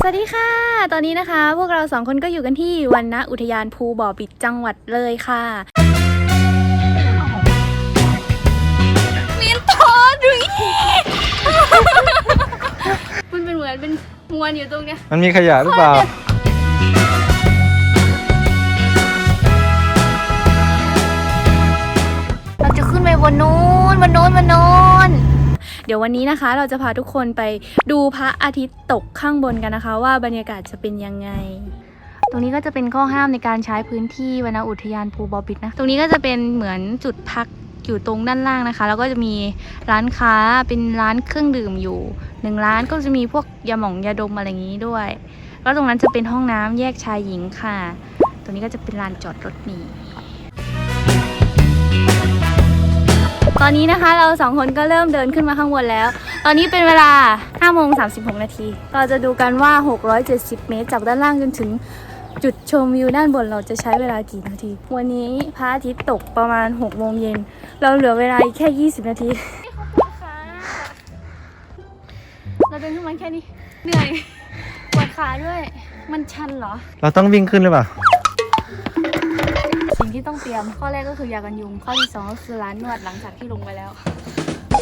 สวัสดีค่ะ ตอนนี้นะคะ พวกเราสองคนก็อยู่กันที่วันณอุทยานภูบ่อบิดจังหวัดเลยค่ะมินโทดุยมันเป็นเหมือนเป็นมวนอยู่ตรงเนี้ย มันมีขยะหรือเปล่า เราจะขึ้นไปบนนู้นบนนู้นบนนู้น เดี๋ยววันนี้นะคะ เราจะพาทุกคนไปดูพระอาทิตย์ตกข้างบนกันนะคะ ว่าบรรยากาศจะเป็นยังไง ตรงนี้ก็จะเป็นข้อห้ามในการใช้พื้นที่วรรณอุทยานภูบอบิดนะ ตรงนี้ก็จะเป็นเหมือนจุดพักอยู่ตรงด้านล่างนะคะ แล้วก็จะมีร้านค้าเป็นร้านเครื่องดื่มอยู่หนึ่งร้านก็จะมีพวกยาหม่องยาดมอะไรอย่างนี้ด้วย แล้วตรงนั้นจะเป็นห้องน้ำแยกชายหญิงค่ะ ตรงนี้ก็จะเป็นลานจอดรถนี่ ตอนนี้นะคะเราสองคนก็เริ่มเดินขึ้นมาข้างบนแล้ว ตอนนี้เป็นเวลา5โมง36 นาที เราจะดูกันว่า 670 เมตร จากด้านล่างจนถึงจุดชมวิวด้านบนเราจะใช้เวลากี่นาที วันนี้พระอาทิตย์ตกประมาณ6โมงเย็น เราเหลือเวลาอีกแค่ 20 นาที เราเดินขึ้นมาแค่นี้ เหนื่อย ปวดขาด้วย มันชันเหรอ เราต้องวิ่งขึ้นหรือเปล่าสิ่ง ที่ต้องเตรียม ข้อแรกก็คือยากันยุง ข้อที่สองก็คือร้านนวดหลังจากที่ลงไปแล้ว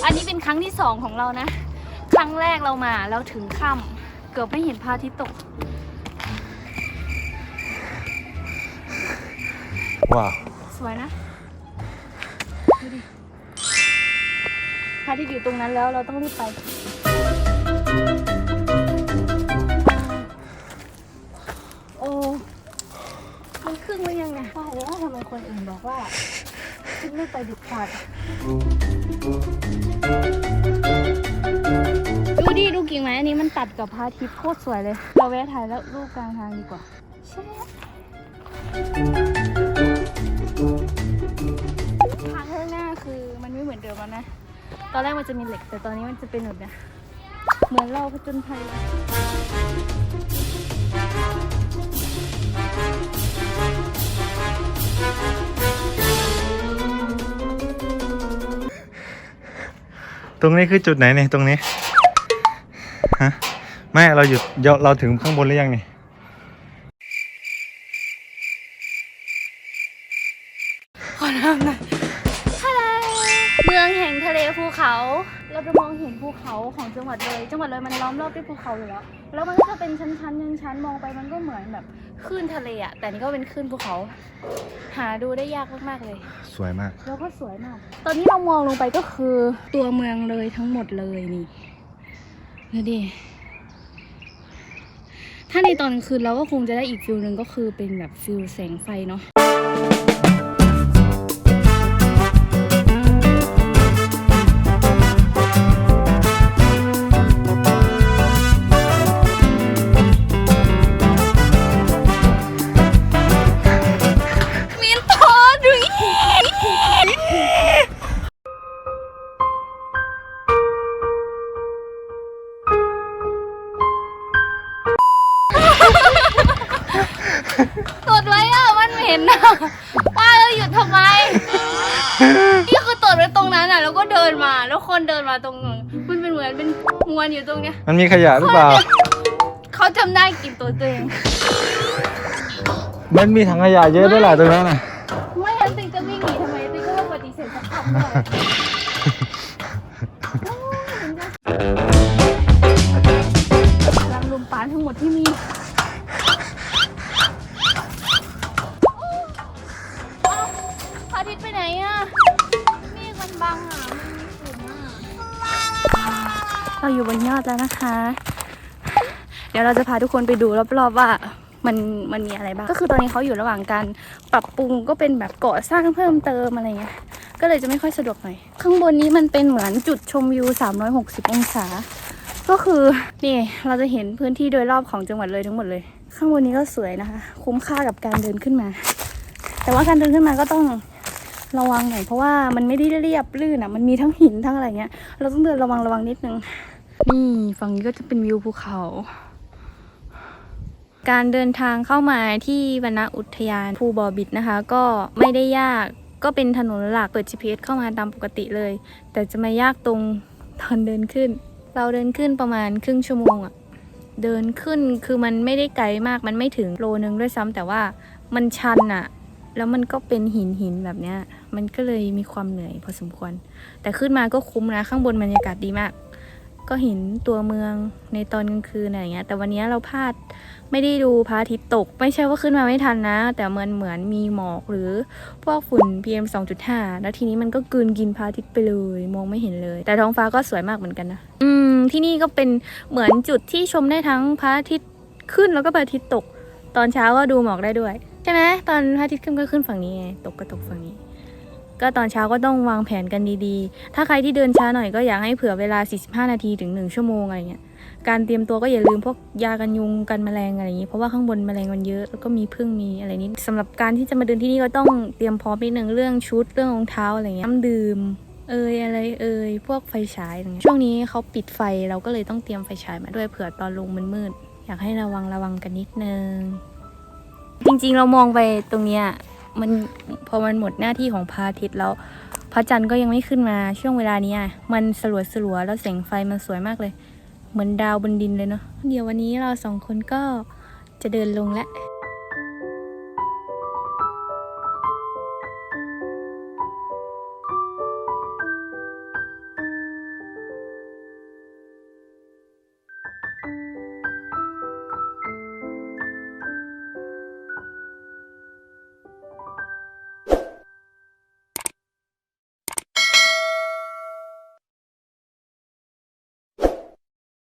อันนี้เป็นครั้งที่สองของเรานะ ครั้งแรกเรามาเราถึงค่ำเกือบไม่เห็นพระอาทิตย์ตก ว้าวสวยนะดูดิพระอาทิตย์อยู่ตรงนั้นแล้วเราต้องรีบไปำไมคนอื่นบอกว่าฉันไม่ไปดุขาดดูดิดูกิ่งไม้อันนี้มันตัดกับพระอาทิตย์โคตรสวยเลย เราแวะถ่ายแล้วรูปกลางทางดีกว่าใช่ทางข้างหน้าคือมันไม่เหมือนเดิมแล้วนะ ตอนแรกมันจะมีเหล็ก แต่ตอนนี้มันจะเป็นแบบเนี้ยเหมือนเราผจญภัย ตรงนี้คือจุดไหนเนี่ยตรงนี้ฮะไม่เราหยุดเราเราถึงข้างบนหรือยังนี่ขอน้ำหน่อย เราจะมองเห็นภูเขาของจังหวัดเลย จังหวัดเลยมันล้อมรอบด้วยภูเขาอยู่แล้ว แล้วมันก็จะเป็นชั้นๆชั้นๆมองไปมันก็เหมือนแบบคลื่นทะเลอะแต่นี่ก็เป็นคลื่นภูเขา หาดูได้ยากมากๆเลย สวยมาก แล้วก็สวยมาก ตอนนี้เรามองลงไปก็คือตัวเมืองเลยทั้งหมดเลยนี่ดูดิ ถ้าในตอนกลางคืนเราก็คงจะได้อีกฟิลหนึ่งก็คือเป็นแบบฟิลแสงไฟเนาะ มันเหม็นอะว่าเราหยุดทำไม นี่คือตดไว้ตรงนั้นอะแล้วก็เดินมา แล้วคนเดินมาตรงนั้นมันเป็นเหมือนเป็นมวนอยู่ตรงเนี้ย มันมีขยะหรือเปล่า เขาจำได้กลินตัวตัวเอง มันมีถังขยะเยอะด้วยแหละตรงนั้นน่ะ ไม่งั้นติ๊กจะวิ่งหนีทำไมติ๊กก็ว่าปฏิเสธสักคำด้วยรังลมปานทั้งหมดที่มี เราอยู่บนยอดแล้วนะคะ เดี๋ยวเราจะพาทุกคนไปดูรอบๆว่ามันมันมีอะไรบ้าง ก็คือตอนนี้เขาอยู่ระหว่างการปรับปรุงก็เป็นแบบก่อสร้างเพิ่มเติมอะไรเงี้ย ก็เลยจะไม่ค่อยสะดวกหน่อย ข้างบนนี้มันเป็นเหมือนจุดชมวิว 360 องศา ก็คือนี่เราจะเห็นพื้นที่โดยรอบของจังหวัดเลยทั้งหมดเลย ข้างบนนี้ก็สวยนะคะ คุ้มค่ากับการเดินขึ้นมา แต่ว่าการเดินขึ้นมาก็ต้องระวังหน่อยเพราะว่ามันไม่ได้เรียบลื่นอะ มันมีทั้งหินทั้งอะไรเงี้ย เราต้องเดินระวังระวังนิดนึง นี่ฝั่งนี้ก็จะเป็นวิวภูเขา การเดินทางเข้ามาที่วรรณอุทยานภูบอบิดนะคะ ก็ไม่ได้ยากก็เป็นถนนหลักเปิด GPS เข้ามาตามปกติเลย แต่จะมายากตรงตอนเดินขึ้น เราเดินขึ้นประมาณครึ่งชั่วโมงอะเดินขึ้นคือมันไม่ได้ไกลมากมันไม่ถึงโลนึงด้วยซ้ำแต่ว่ามันชันอะแล้วมันก็เป็นหินหินแบบเนี้ย มันก็เลยมีความเหนื่อยพอสมควร แต่ขึ้นมาก็คุ้มนะ ข้างบนบรรยากาศดีมาก ก็เห็นตัวเมืองในตอนกลางคืนอะไรเงี้ย แต่วันนี้เราพลาดไม่ได้ดูพระอาทิตย์ตก ไม่ใช่ว่าขึ้นมาไม่ทันนะ แต่เหมันเหมือนมีหมอกหรือพวกฝุ่น PM 2.5 แล้วทีนี้มันก็กลืนกินพระอาทิตย์ไปเลย มองไม่เห็นเลย แต่ท้องฟ้าก็สวยมากเหมือนกันนะ อืม ที่นี่ก็เป็นเหมือนจุดที่ชมได้ทั้งพระอาทิตย์ขึ้นแล้วก็พระอาทิตย์ตก ตอนเช้าก็ดูหมอกได้ด้วย ใช่ไหมตอนพระอาทิตย์ขึ้นก็ขึ้นฝั่งนี้ไงตกก็ตกฝั่งนี้ ก็ตอนเช้าก็ต้องวางแผนกันดีๆ ถ้าใครที่เดินช้าหน่อยก็อยากให้เผื่อเวลา 45 นาทีถึง 1 ชั่วโมงอะไรเงี้ย การเตรียมตัวก็อย่าลืมพวกยากันยุงกันแมลงอะไรอย่างนี้ เพราะว่าข้างบนแมลงมันเยอะ แล้วก็มีพึ่งมีอะไรนี้สำหรับการที่จะมาเดินที่นี่ก็ต้องเตรียมพร้อมนิดนึงเรื่องชุดเรื่องรองเท้าอะไรเงี้ยน้ำดื่มเอยอะไรเอยพวกไฟฉายอะไรเงี้ย ช่วงนี้เขาปิดไฟเราก็เลยต้องเตรียมไฟฉายมาด้วยเผื่อตอนลงมันมืดอยากให้ระวังระวังกันนิดนึง จริงๆเรามองไปตรงเนี้ย มันพอมันหมดหน้าที่ของพระอาทิตย์แล้วพระจันทร์ก็ยังไม่ขึ้นมาช่วงเวลานี้อะมันสลัวสลัวแล้วแสงไฟมันสวยมากเลย เหมือนดาวบนดินเลยเนาะเดี๋ยววันนี้เราสองคนก็จะเดินลงแล้ว